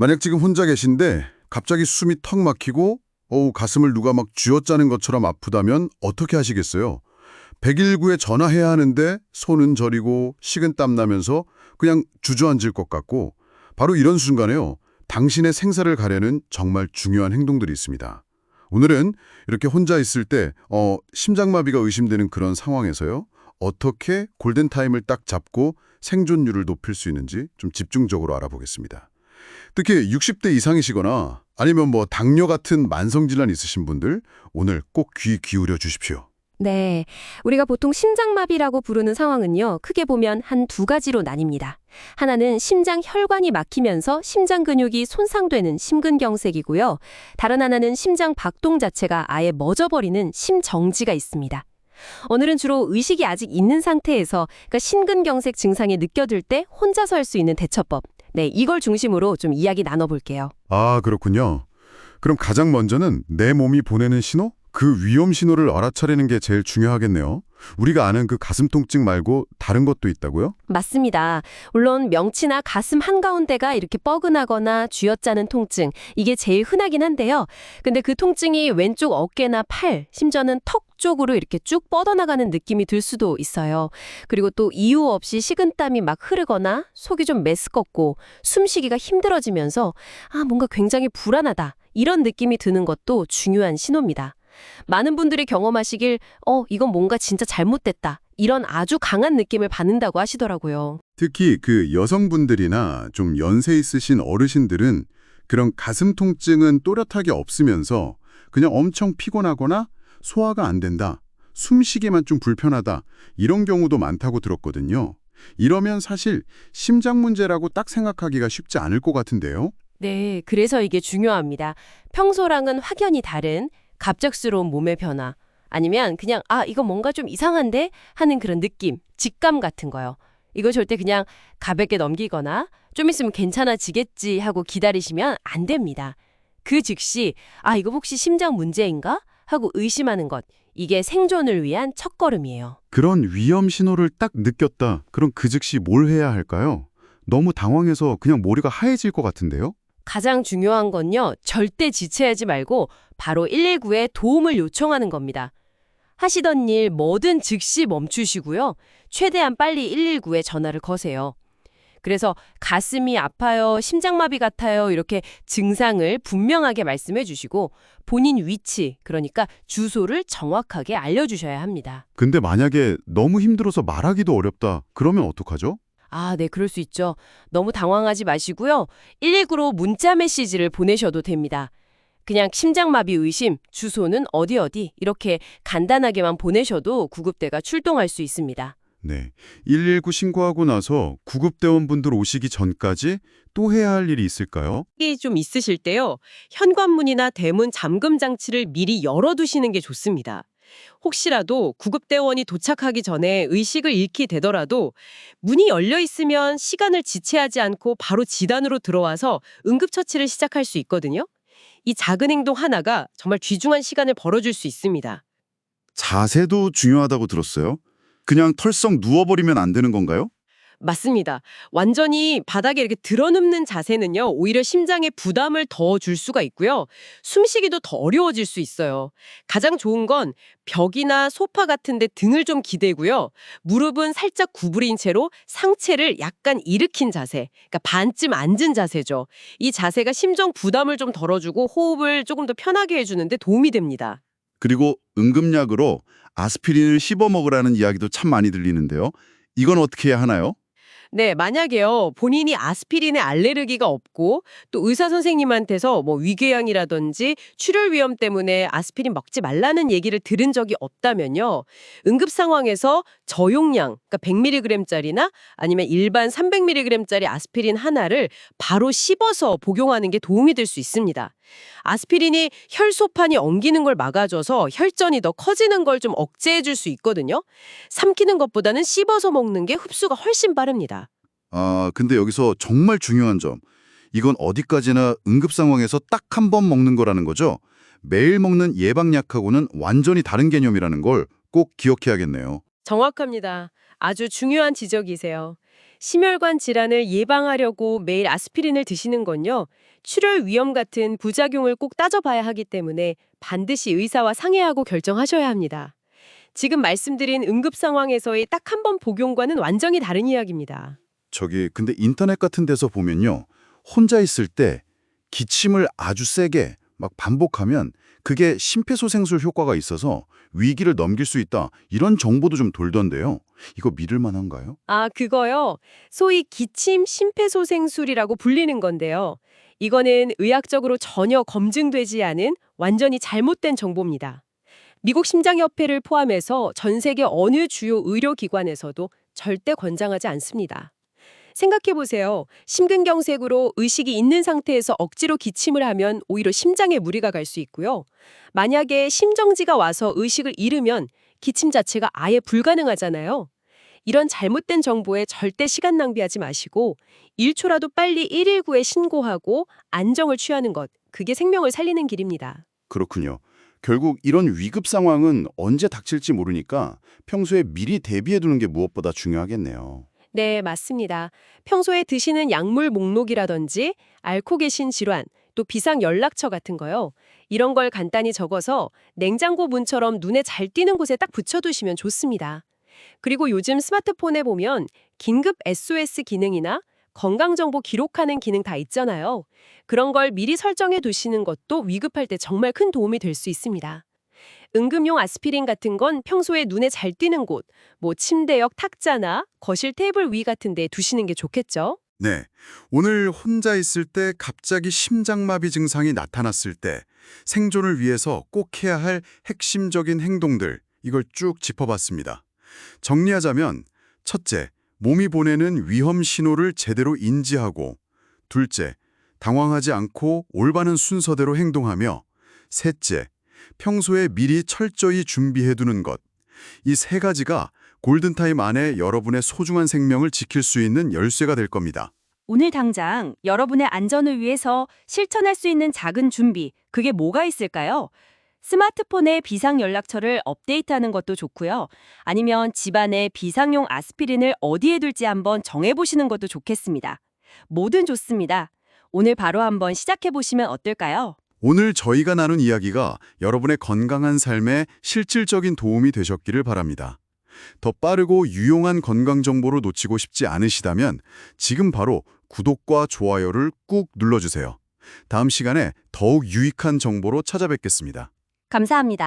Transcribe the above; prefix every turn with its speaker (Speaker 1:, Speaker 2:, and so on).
Speaker 1: 만약 지금 혼자 계신데 갑자기 숨이 턱 막히고 어우 가슴을 누가 막 쥐어짜는 것처럼 아프다면 어떻게 하시겠어요? 119에 전화해야 하는데 손은 저리고 식은 땀 나면서 그냥 주저앉을 것 같고 바로 이런 순간에요. 당신의 생사를 가려는 정말 중요한 행동들이 있습니다. 오늘은 이렇게 혼자 있을 때 어, 심장마비가 의심되는 그런 상황에서요. 어떻게 골든타임을 딱 잡고 생존율을 높일 수 있는지 좀 집중적으로 알아보겠습니다. 특히 60대 이상이시거나 아니면 뭐 당뇨 같은 만성질환 있으신 분들 오늘 꼭 귀 기울여 주십시오.
Speaker 2: 네. 우리가 보통 심장마비라고 부르는 상황은요, 크게 보면 한 두 가지로 나뉩니다. 하나는 심장 혈관이 막히면서 심장 근육이 손상되는 심근경색이고요. 다른 하나는 심장 박동 자체가 아예 멎어버리는 심정지가 있습니다. 오늘은 주로 의식이 아직 있는 상태에서 그러니까 심근경색 증상이 느껴질 때 혼자서 할 수 있는 대처법. 네, 이걸 중심으로 좀 이야기 나눠볼게요.
Speaker 1: 아, 그렇군요. 그럼 가장 먼저는 내 몸이 보내는 신호? 그 위험 신호를 알아차리는 게 제일 중요하겠네요. 우리가 아는 그 가슴 통증 말고 다른 것도 있다고요?
Speaker 2: 맞습니다. 물론 명치나 가슴 한가운데가 이렇게 뻐근하거나 쥐어짜는 통증, 이게 제일 흔하긴 한데요. 근데 그 통증이 왼쪽 어깨나 팔, 심지어는 턱 쪽으로 이렇게 쭉 뻗어나가는 느낌이 들 수도 있어요. 그리고 또 이유 없이 식은땀이 막 흐르거나 속이 좀 메스껍고 숨쉬기가 힘들어지면서 아, 뭔가 굉장히 불안하다. 이런 느낌이 드는 것도 중요한 신호입니다. 많은 분들이 경험하시길, 어, 이건 뭔가 진짜 잘못됐다. 이런 아주 강한 느낌을 받는다고 하시더라고요.
Speaker 1: 특히 그 여성분들이나 좀 연세 있으신 어르신들은 그런 가슴 통증은 또렷하게 없으면서 그냥 엄청 피곤하거나 소화가 안 된다, 숨쉬기만 좀 불편하다 이런 경우도 많다고 들었거든요. 이러면 사실 심장 문제라고 딱 생각하기가 쉽지 않을 것 같은데요.
Speaker 2: 네, 그래서 이게 중요합니다. 평소랑은 확연히 다른 갑작스러운 몸의 변화, 아니면 그냥 아, 이거 뭔가 좀 이상한데 하는 그런 느낌, 직감 같은 거요. 이거 절대 그냥 가볍게 넘기거나 좀 있으면 괜찮아지겠지 하고 기다리시면 안 됩니다. 그 즉시 아, 이거 혹시 심장 문제인가? 하고 의심하는 것. 이게 생존을 위한 첫걸음이에요.
Speaker 1: 그런 위험 신호를 딱 느꼈다. 그럼 그 즉시 뭘 해야 할까요? 너무 당황해서 그냥 머리가 하얘질 것 같은데요?
Speaker 2: 가장 중요한 건요, 절대 지체하지 말고 바로 119에 도움을 요청하는 겁니다. 하시던 일 뭐든 즉시 멈추시고요. 최대한 빨리 119에 전화를 거세요. 그래서 가슴이 아파요, 심장마비 같아요, 이렇게 증상을 분명하게 말씀해 주시고 본인 위치, 그러니까 주소를 정확하게 알려주셔야 합니다.
Speaker 1: 근데 만약에 너무 힘들어서 말하기도 어렵다. 그러면 어떡하죠?
Speaker 2: 아, 네, 그럴 수 있죠. 너무 당황하지 마시고요. 119로 문자 메시지를 보내셔도 됩니다. 그냥 심장마비 의심, 주소는 어디 어디 이렇게 간단하게만 보내셔도 구급대가 출동할 수 있습니다.
Speaker 1: 네. 119 신고하고 나서 구급대원분들 오시기 전까지 또 해야 할 일이 있을까요?
Speaker 3: 이좀 있으실 때요. 현관문이나 대문 잠금 장치를 미리 열어두시는 게 좋습니다. 혹시라도 구급대원이 도착하기 전에 의식을 잃게 되더라도 문이 열려 있으면 시간을 지체하지 않고 바로 지단으로 들어와서 응급처치를 시작할 수 있거든요. 이 작은 행동 하나가 정말 귀중한 시간을 벌어줄 수 있습니다.
Speaker 4: 자세도 중요하다고 들었어요. 그냥 털썩 누워버리면 안 되는 건가요?
Speaker 3: 맞습니다. 완전히 바닥에 이렇게 드러눕는 자세는요, 오히려 심장에 부담을 더 줄 수가 있고요. 숨쉬기도 더 어려워질 수 있어요. 가장 좋은 건 벽이나 소파 같은데 등을 좀 기대고요. 무릎은 살짝 구부린 채로 상체를 약간 일으킨 자세, 그러니까 반쯤 앉은 자세죠. 이 자세가 심정 부담을 좀 덜어주고 호흡을 조금 더 편하게 해주는데 도움이 됩니다.
Speaker 4: 그리고 응급약으로 아스피린을 씹어 먹으라는 이야기도 참 많이 들리는데요. 이건 어떻게 해야 하나요?
Speaker 3: 네, 만약에요, 본인이 아스피린에 알레르기가 없고, 또 의사 선생님한테서 뭐 위궤양이라든지 출혈 위험 때문에 아스피린 먹지 말라는 얘기를 들은 적이 없다면요, 응급 상황에서 저용량, 그러니까 100mg짜리나 아니면 일반 300mg짜리 아스피린 하나를 바로 씹어서 복용하는 게 도움이 될 수 있습니다. 아스피린이 혈소판이 엉기는 걸 막아줘서 혈전이 더 커지는 걸 좀 억제해 줄 수 있거든요. 삼키는 것보다는 씹어서 먹는 게 흡수가 훨씬 빠릅니다.
Speaker 4: 아, 근데 여기서 정말 중요한 점. 이건 어디까지나 응급 상황에서 딱 한 번 먹는 거라는 거죠. 매일 먹는 예방약하고는 완전히 다른 개념이라는 걸 꼭 기억해야겠네요.
Speaker 3: 정확합니다. 아주 중요한 지적이세요.
Speaker 2: 심혈관 질환을 예방하려고 매일 아스피린을 드시는 건요. 출혈 위험 같은 부작용을 꼭 따져봐야 하기 때문에 반드시 의사와 상의하고 결정하셔야 합니다. 지금 말씀드린 응급 상황에서의 딱 한 번 복용과는 완전히 다른 이야기입니다.
Speaker 4: 저기 근데 인터넷 같은 데서 보면요. 혼자 있을 때 기침을 아주 세게 막 반복하면 그게 심폐소생술 효과가 있어서 위기를 넘길 수 있다. 이런 정보도 좀 돌던데요. 이거 믿을 만한가요?
Speaker 2: 아, 그거요. 소위 기침 심폐소생술이라고 불리는 건데요. 이거는 의학적으로 전혀 검증되지 않은 완전히 잘못된 정보입니다. 미국 심장협회를 포함해서 전 세계 어느 주요 의료기관에서도 절대 권장하지 않습니다. 생각해보세요. 심근경색으로 의식이 있는 상태에서 억지로 기침을 하면 오히려 심장에 무리가 갈 수 있고요. 만약에 심정지가 와서 의식을 잃으면 기침 자체가 아예 불가능하잖아요. 이런 잘못된 정보에 절대 시간 낭비하지 마시고 1초라도 빨리 119에 신고하고 안정을 취하는 것, 그게 생명을 살리는 길입니다.
Speaker 4: 그렇군요. 결국 이런 위급 상황은 언제 닥칠지 모르니까 평소에 미리 대비해 두는 게 무엇보다 중요하겠네요.
Speaker 2: 네, 맞습니다. 평소에 드시는 약물 목록이라든지 앓고 계신 질환, 또 비상 연락처 같은 거요. 이런 걸 간단히 적어서 냉장고 문처럼 눈에 잘 띄는 곳에 딱 붙여두시면 좋습니다. 그리고 요즘 스마트폰에 보면 긴급 SOS 기능이나 건강정보 기록하는 기능 다 있잖아요. 그런 걸 미리 설정해 두시는 것도 위급할 때 정말 큰 도움이 될 수 있습니다. 응급용 아스피린 같은 건 평소에 눈에 잘 띄는 곳, 뭐 침대역 탁자나 거실 테이블 위 같은 데 두시는 게 좋겠죠?
Speaker 1: 네. 오늘 혼자 있을 때 갑자기 심장마비 증상이 나타났을 때 생존을 위해서 꼭 해야 할 핵심적인 행동들, 이걸 쭉 짚어봤습니다. 정리하자면, 첫째, 몸이 보내는 위험 신호를 제대로 인지하고, 둘째, 당황하지 않고 올바른 순서대로 행동하며, 셋째, 평소에 미리 철저히 준비해두는 것. 이 세 가지가 골든타임 안에 여러분의 소중한 생명을 지킬 수 있는 열쇠가 될 겁니다.
Speaker 3: 오늘 당장 여러분의 안전을 위해서 실천할 수 있는 작은 준비, 그게 뭐가 있을까요? 스마트폰의 비상 연락처를 업데이트하는 것도 좋고요. 아니면 집안에 비상용 아스피린을 어디에 둘지 한번 정해보시는 것도 좋겠습니다. 뭐든 좋습니다. 오늘 바로 한번 시작해보시면 어떨까요?
Speaker 1: 오늘 저희가 나눈 이야기가 여러분의 건강한 삶에 실질적인 도움이 되셨기를 바랍니다. 더 빠르고 유용한 건강 정보를 놓치고 싶지 않으시다면 지금 바로 구독과 좋아요를 꾹 눌러주세요. 다음 시간에 더욱 유익한 정보로 찾아뵙겠습니다.
Speaker 3: 감사합니다.